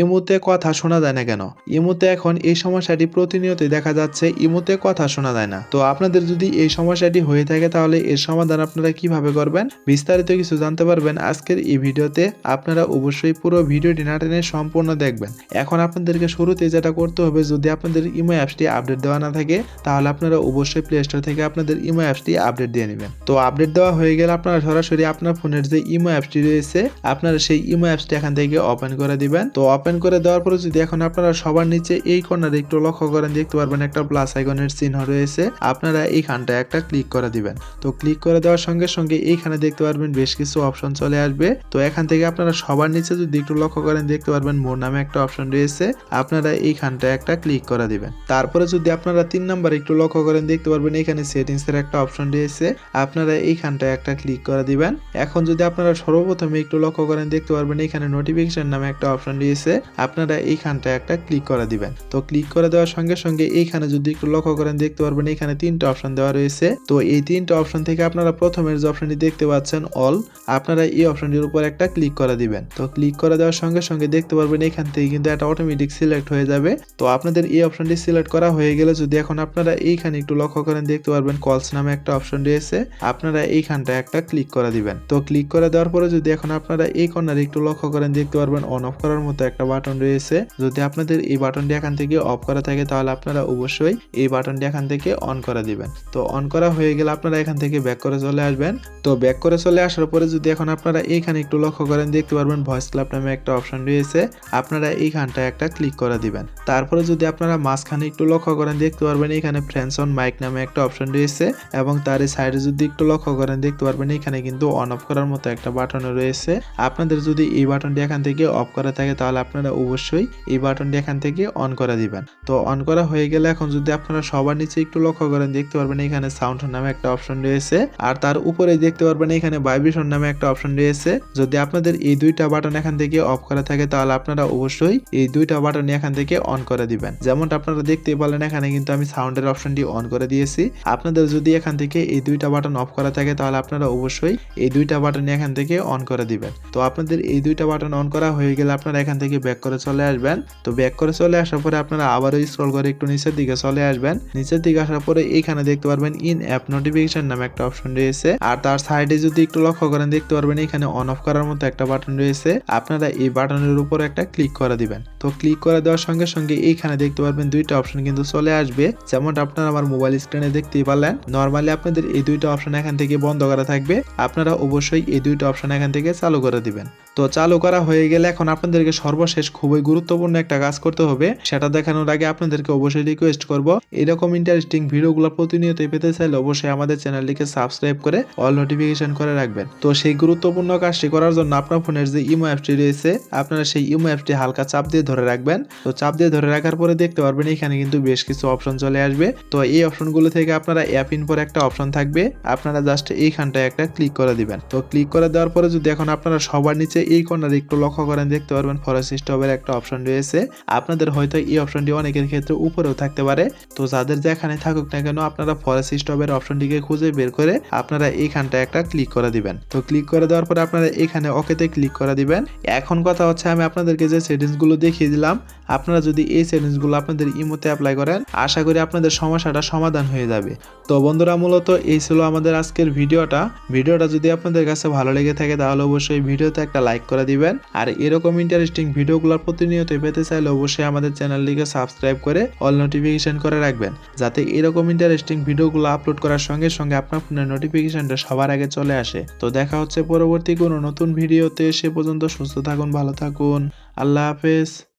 ইমুতে কথা শোনা যায় না কেন? ইমুতে এখন এই সমস্যাটি প্রতিনিয়তই দেখা যাচ্ছে, ইমুতে কথা শোনা যায় না। তো আপনাদের যদি এই সমস্যাটি হয়ে থাকে তাহলে এর সমাধান আপনারা কীভাবে করবেন? বিস্তারিত কিছু জানতে পারবেন আজকের এই ভিডিওতে। আপনারা অবশ্যই পুরো ভিডিওটি না টেনে সম্পূর্ণ দেখবেন। এখন আপনাদেরকে শুরুতে যেটা করতে হবে, যদি আপনাদের ইমো অ্যাপসটি আপডেট দেওয়া না থাকে, তাহলে আপনারা অবশ্যই প্লে স্টোর থেকে আপনাদের ইমো অ্যাপসটি আপডেট দিয়ে নেবেন। তো আপডেট দেওয়া হয়ে গেলে আপনারা সরাসরি আপনার ফোনের যে ইমো অ্যাপসটি রয়েছে, আপনারা সেই ইমো অ্যাপসটি এখান থেকে ওপেন করে দিবেন। তো ওপেন করে দেওয়ার পরে যদি এখন আপনারা সবার নিচে এই কর্নারে একটু লক্ষ্য করেন, দেখতে পারবেন একটা প্লাস আইকনের চিহ্ন রয়েছে। আপনারা এইখানটা একটা ক্লিক করে দিবেন। তো ক্লিক করে দেওয়ার সঙ্গে সঙ্গে এইখানে দেখতে পারবেন বেশ কিছু অপশন চলে আসবে। তো এখান থেকে আপনারা সবার নিচে যদি একটু লক্ষ্য করেন, দেখতে পারবেন মোর নামে একটা অপশন রয়েছে। আপনারা এইখানটা একটা ক্লিক করে দিবেন। তারপরে যদি আপনারা তিন নাম্বার একটু লক্ষ্য করেন, দেখতে পারবেন এখানে সেটিংস এর একটা অপশন রয়েছে। আপনারা এইখানটা একটা ক্লিক করে দিবেন। এখন যদি আপনারা সর্বপ্রথমে একটু লক্ষ্য করেন, দেখতে পারবেন এখানে নোটিফিকেশন নামে একটা অপশন রয়েছে। আপনারা এইখানটা একটা ক্লিক করে দিবেন। তো ক্লিক করে দেওয়ার সঙ্গে সঙ্গে এইখানে যদি একটু লক্ষ্য করেন, দেখতে পারবেন এখানে তিনটা অপশন দেওয়া রয়েছে। তো এই তিনটা অপশন থেকে আপনারা প্রথমের যে অপশনটি দেখতে পাচ্ছেন অল আপনারা এই অপশনটির উপর একটা ক্লিক করে দিবেন। তো ক্লিক করে দেওয়ার সঙ্গে সঙ্গে দেখতে পারবেন এখান থেকে কিন্তু একটা অটোমেটিক সিলেক্ট হয়ে যাবে। তো আপনাদের এই অপশনটি সিলেক্ট করা হয়ে গেলে যদি এখন আপনারা এইখানে একটু লক্ষ্য করেন, দেখতে পারবেন কলস নামে একটা অপশন রয়েছে। আপনারা এইখানটা একটা ক্লিক করে দিবেন। তো ক্লিক করে দেওয়ার পরে যদি এখন আপনারা এই কর্নারে একটু লক্ষ্য করেন, দেখতে পারবেন অন অফ করার মতো একটা বাটন রয়েছে। যদি আপনাদের এই বাটনটি এখান থেকে অফ করা থাকে, তাহলে আপনারা অবশ্যই এই বাটনটি এখান থেকে অন করা দিবেন। তো অন করা হয়ে গেলে আপনারা এখান থেকে ব্যাক করে চলে আসবেন। তো ব্যাক করে চলে আসার পরে যদি এখন আপনারা এইখানে একটু লক্ষ্য করেন, দেখতে পারবেন ভয়েস ক্লাব নামে একটা অপশন রয়েছে। আপনারা এইখানটা একটা ক্লিক করে দিবেন। তারপরে যদি আপনারা মাঝখানে একটু লক্ষ্য করেন, দেখতে পারবেন এখানে ফ্রেন্ডস অন মাইক নামে একটা অপশন রয়েছে। এবং তার সাইডে যদি একটু লক্ষ্য করেন, দেখতে পারবেন এখানে কিন্তু অন অফ করার মতো একটা বাটন রয়েছে। আপনাদের যদি এই বাটনটি এখান থেকে অফ করা থাকে, তাহলে আপনারা অবশ্যই এই বাটনটি এখান থেকে অন করে দিবেন। তো অন করা হয়ে গেলে এখন যদি আপনারা সবার নিচে একটু লক্ষ্য করেন, দেখতে পারবেন এখানে সাউন্ড নামে একটা অপশন রয়েছে। আর তার উপরে দেখতে পারবেন এখানে ভাইব্রেশন নামে একটা অপশন রয়েছে। যদি আপনাদের এই দুইটা বাটন এখান থেকে অফ করা থাকে, তাহলে আপনারা অবশ্যই এই দুইটা বাটন এখান থেকে অন করে দিবেন। যেমনটা আপনারা দেখতে পারলেন এখানে কিন্তু আমি সাউন্ডের অপশনটি অন করে দিয়েছি। আপনাদের যদি এখান থেকে এই দুইটা বাটন অফ করা থাকে, তাহলে আপনারা অবশ্যই এই দুইটা বাটন এখান থেকে অন করে দিবেন। তো আপনাদের এই দুইটা বাটন অন করা হয়ে গেলে আপনারা এখান থেকে ব্যাক করে চলে আসবেন। তো ব্যাক করে চলে আসার পরে আপনারা আবারও স্ক্রল করে একটু নিচের দিকে চলে আসবেন। নিচের দিকে আসার পরে এইখানে দেখতে পারবেন ইন অ্যাপ নোটিফিকেশন নামে একটা অপশন রয়েছে। আর তার সাইডে যদি একটু লক্ষ্য করেন, দেখতে পারবেন এখানে অন অফ করার মতো একটা বাটন রয়েছে। আপনারা এই বাটনের উপর একটা ক্লিক করে দিবেন। তো ক্লিক করে দেওয়ার সঙ্গে সঙ্গে এইখানে দেখতে পারবেন দুইটা অপশন কিন্তু চলে আসবে। যেমনটা আপনারা আমার মোবাইল স্ক্রিনে দেখতেই পারলেন নর্মালি আপনাদের এই দুইটা অপশন এখান থেকে বন্ধ করা থাকবে। আপনারা অবশ্যই এই দুইটা অপশন এখান থেকে চালু করে দিবেন। তো চালু করা হয়ে গেলে এখন আপনাদেরকে সর্বশেষ খুবই গুরুত্বপূর্ণ একটা কাজ করতে হবে। সেটা দেখানোর আগে আপনাদেরকে অবশ্যই রিকোয়েস্ট করব। এরকম ইন্টারেস্টিং ভিডিওগুলো প্রতিনিয়ত পেতে চাইলে অবশ্যই আমাদের চ্যানেলটিকে সাবস্ক্রাইব করে অল নোটিফিকেশন করে রাখবেন। তো সেই গুরুত্বপূর্ণ কাজটি করার জন্য আপনার ফোনের যে ইমো অ্যাপটি রয়েছে, আপনারা সেই ইমো অ্যাপটি হালকা চাপ দিয়ে ধরে রাখবেন। তো চাপ দিয়ে ধরে রাখার পরে দেখতে পারবেন এখানে কিন্তু বেশ কিছু অপশন চলে আসবে। তো এই অপশনগুলো থেকে আপনারা অ্যাপ ইন পর একটা অপশন থাকবে। আপনারা জাস্ট এইখানটায় একটা ক্লিক করে দিবেন। তো ক্লিক করে দেওয়ার পরে যদি এখন আপনারা সবার নিচে এই কর্নারে একটু লক্ষ্য করেন, দেখতে পারবেন ফরেস্ট স্টপের একটা অপশন রয়েছে। আপনাদের হয়তো এই অপশনটি অনেকের ক্ষেত্রে উপরেও থাকতে পারে। তো যাদের যেখানে থাকুক না কেন, আপনারা ফরেস্ট স্টপের অপশনটিকে খুঁজে বের করে আপনারা এইখানটা একটা ক্লিক করে দিবেন। তো ক্লিক করে দেওয়ার পরে আপনারা এখানে ওকেতে ক্লিক করে দিবেন। এখন কথা হচ্ছে, আমি আপনাদেরকে যে সেটিংসগুলো দেখিয়ে দিলাম, আপনারা যদি এই সেটিংসগুলো আপনাদের ইমোতে অ্যাপ্লাই করেন, আশা করি আপনাদের সমস্যাটা সমাধান হয়ে যাবে। তো বন্ধুরা, মূলত এই ছিল আমাদের আজকের ভিডিওটা। ভিডিওটা যদি আপনাদের কাছে ভালো লেগে থাকে, তাহলে অবশ্যই ভিডিওতে একটা লাইক করে দিবেন। আর এরকম ইন্টারেস্টিং ভিডিওগুলো প্রতিনিয়ত পেতে চাইলে অবশ্যই আমাদের চ্যানেলটিকে সাবস্ক্রাইব করে অল নোটিফিকেশন করে রাখবেন, যাতে এরকম ইন্টারেস্টিং ভিডিওগুলো আপলোড করার সঙ্গে সঙ্গে আপনার ফোনের নোটিফিকেশনটা সবার আগে চলে আসে। তো দেখা হচ্ছে পরবর্তী কোনো নতুন ভিডিওতে, সে পর্যন্ত সুস্থ থাকুন, ভালো থাকুন, আল্লাহ হাফেজ।